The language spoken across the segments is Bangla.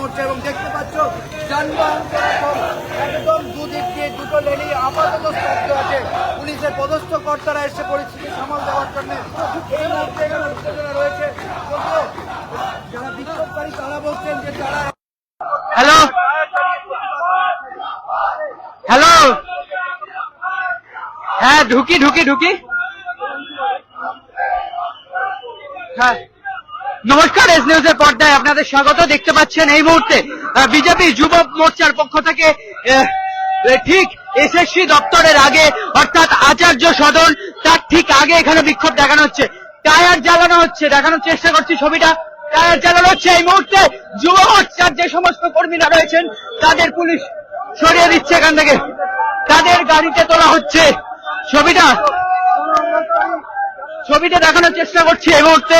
মোর্চা এবং দেখতে পাচ্ছ যানবাহন একদম দুদিক দিয়ে দুটো লেনই আপাতত স্তব্ধ আছে। পুলিশের পদস্থ কর্তারা এসে পরিস্থিতি সামাল দেওয়ার জন্য এই মুহূর্তে উত্তেজনা রয়েছে। যারা বিক্ষোভকারী, তারা বলছেন যে তারা হ্যালো? হ্যালো? হ্যাঁ ঢুকি ঢুকি ঢুকি। হ্যাঁ। নমস্কার, এস নিউজের পর্দায় আপনাদের স্বাগত। দেখতে পাচ্ছেন এই মুহূর্তে বিজেপি যুব মোর্চার পক্ষ থেকে ঠিক এসএসসি দপ্তরের আগে, অর্থাৎ আচার্য সদন, তার ঠিক আগে এখানে বিক্ষোভ দেখানো হচ্ছে। টায়ার জ্বালানো হচ্ছে, দেখানোর চেষ্টা করছি ছবিটা। টায়ার জ্বালানো হচ্ছে এই মুহূর্তে। যুব মোর্চার যে সমস্ত কর্মীরা রয়েছেন, তাদের পুলিশ সরিয়ে দিচ্ছে এখান থেকে। তাদের গাড়িতে তোলা হচ্ছে ছবিটা। ছবিটা দেখানোর চেষ্টা করছি এই মুহূর্তে।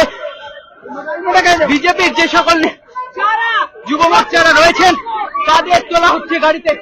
বিজেপির যে সকল যুব মোর্চারা রয়েছেন তাদের তোলা হচ্ছে গাড়িতে।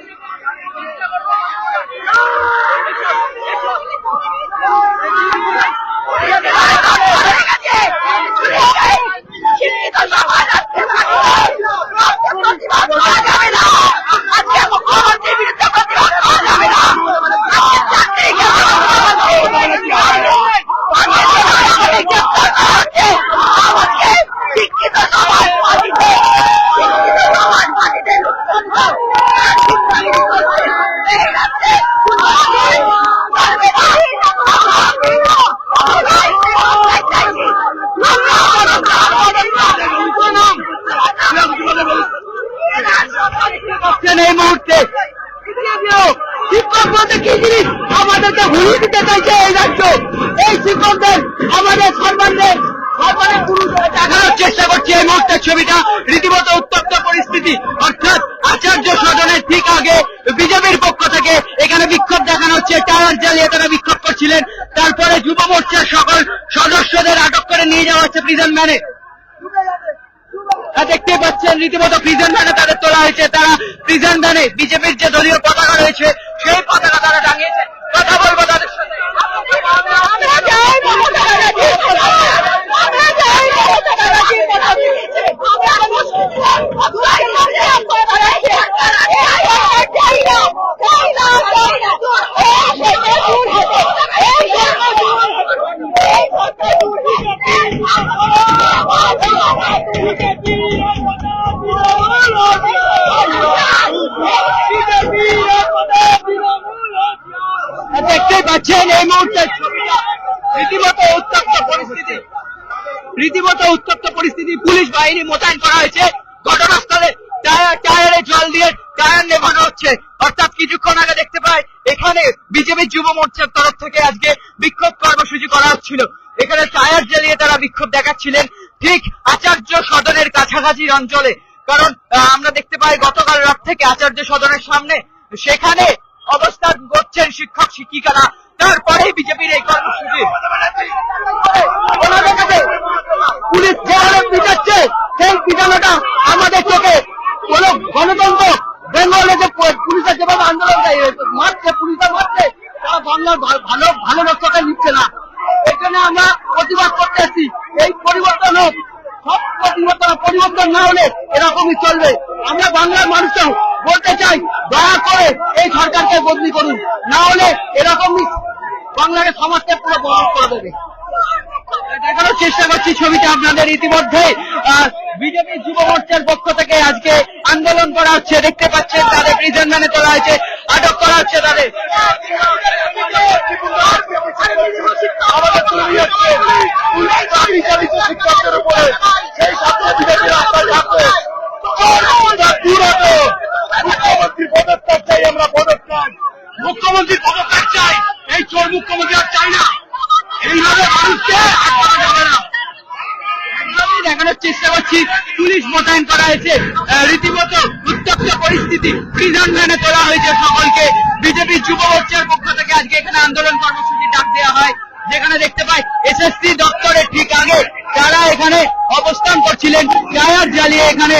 ভুলিয়ে দিতে এই রাজ্য। এই শিক্ষকদের, আমাদের সম্মানের দেখানোর চেষ্টা করছে এই মুহূর্তের ছবিটা রীতিমতো উত্তপ্ত পরিস্থিতি, অর্থাৎ আচার্য সদনের ঠিক আগে বিজেপির পক্ষ থেকে এখানে বিক্ষোভ দেখানো হচ্ছে টায়ার জ্বালিয়ে তারা বিক্ষোভ করছিলেন। তারপরে যুব মোর্চার সকল সদস্যদের আটক করে নিয়ে যাওয়া হচ্ছে প্রিজন ম্যানে দেখতে পাচ্ছেন, রীতিমতো প্রিজন ভ্যানে তাদের তোলা হয়েছে। তারা প্রিজন ভ্যানে বিজেপির যে দলীয় পতাকা রয়েছে, সেই পতাকা তারা টাঙিয়েছে। কথা বলব দেখতেই পাচ্ছেন এই মুহূর্তে রীতিমতো উত্তপ্ত পরিস্থিতি। রীতিমতো উত্তপ্ত পরিস্থিতি। পুলিশ বাহিনী মোতায়েন করা হয়েছে। ঘটনাস্থলে টায়ার টায়ারে জল দিয়ে টায়ার নেভানো হচ্ছে। অর্থাৎ কিছুক্ষণ আগে দেখতে পাই, এখানে বিজেপি যুব মোর্চার তরফ থেকে আজকে বিক্ষোভ কর্মসূচি করা হচ্ছিল। এখানে টায়ার জ্বালিয়ে তারা বিক্ষোভ দেখাচ্ছিলেন। ঠিক আচার্য সদনের কাছাকাছি অঞ্চলে। কারণ আমরা দেখতে পাই গতকাল রাত থেকে আচার্য সদনের সামনে সেখানে অবস্থান করছেন শিক্ষক, শিক্ষিকারা। তারপরেই বিজেপির এই কর্মসূচি। পুলিশ যে হারে পিটাচ্ছে সেই পিটানোটা আমাদের চোখে কোন গণতন্ত্র, বেঙ্গলে যে পুলিশের যেভাবে আন্দোলন মারছে পুলিশে মারছে, তারা ভালো ভালো রক্ষাটা নিচ্ছে না এখানে আমরা প্রতিবাদ করতে এসেছি এই পরিবর্তন হোক সব পরিবর্তন পরিবর্তন না হলে এরকমই চলবে। আমরা বাংলার মানুষও বলতে চাই, দয়া করে এই সরকারকে বদলি করুন। না হলে এরকমই বাংলাকে সমাজকে পুরো বরণ করে দেবে। দেখানোর চেষ্টা করছি ছবিটা আপনাদের ইতিমধ্যে। বিজেপি যুব মোর্চার পক্ষ থেকে আজকে আন্দোলন করা হচ্ছে। দেখতে পাচ্ছেন তাদের প্রিজন ম্যানে তোলা হয়েছে, আটক করা হচ্ছে তাদের। শিক্ষকদের উপরে সেই ছাত্র বিজেপি রাস্তায় থাকবে দূর হতো মুখ্যমন্ত্রী পদত্যাগ চাই আমরা পদত্যাগ মুখ্যমন্ত্রী পদত্যাগ চাই, এই চোর মুখ্যমন্ত্রী আর চাই না। এইভাবে মানুষকে দেখানোর চেষ্টা করছি, পুলিশ মোতায়েন করা হয়েছে। রীতিমতো উত্তপ্ত পরিস্থিতি প্রিজন ভ্যানে তোলা হয়েছে সকলকে। বিজেপি যুব মোর্চার পক্ষ থেকে আজকে এখানে আন্দোলন কর্মসূচি ডাক দেওয়া হয়। যেখানে দেখতে পাই, এসএসসি দপ্তরের ঠিক আগে তারা এখানে অবস্থান করছিলেন টায়ার জ্বালিয়ে এখানে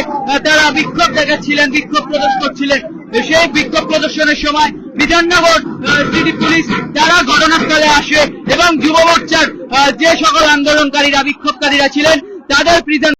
তারা বিক্ষোভ দেখাচ্ছিলেন, বিক্ষোভ প্রদর্শন করছিলেন। সেই বিক্ষোভ প্রদর্শনের সময় বিধাননগর সিটি পুলিশ তারা ঘটনাস্থলে আসে এবং যুব মোর্চার যে সকল আন্দোলনকারীরা, বিক্ষোভকারীরা ছিলেন, তাদের প্রিজন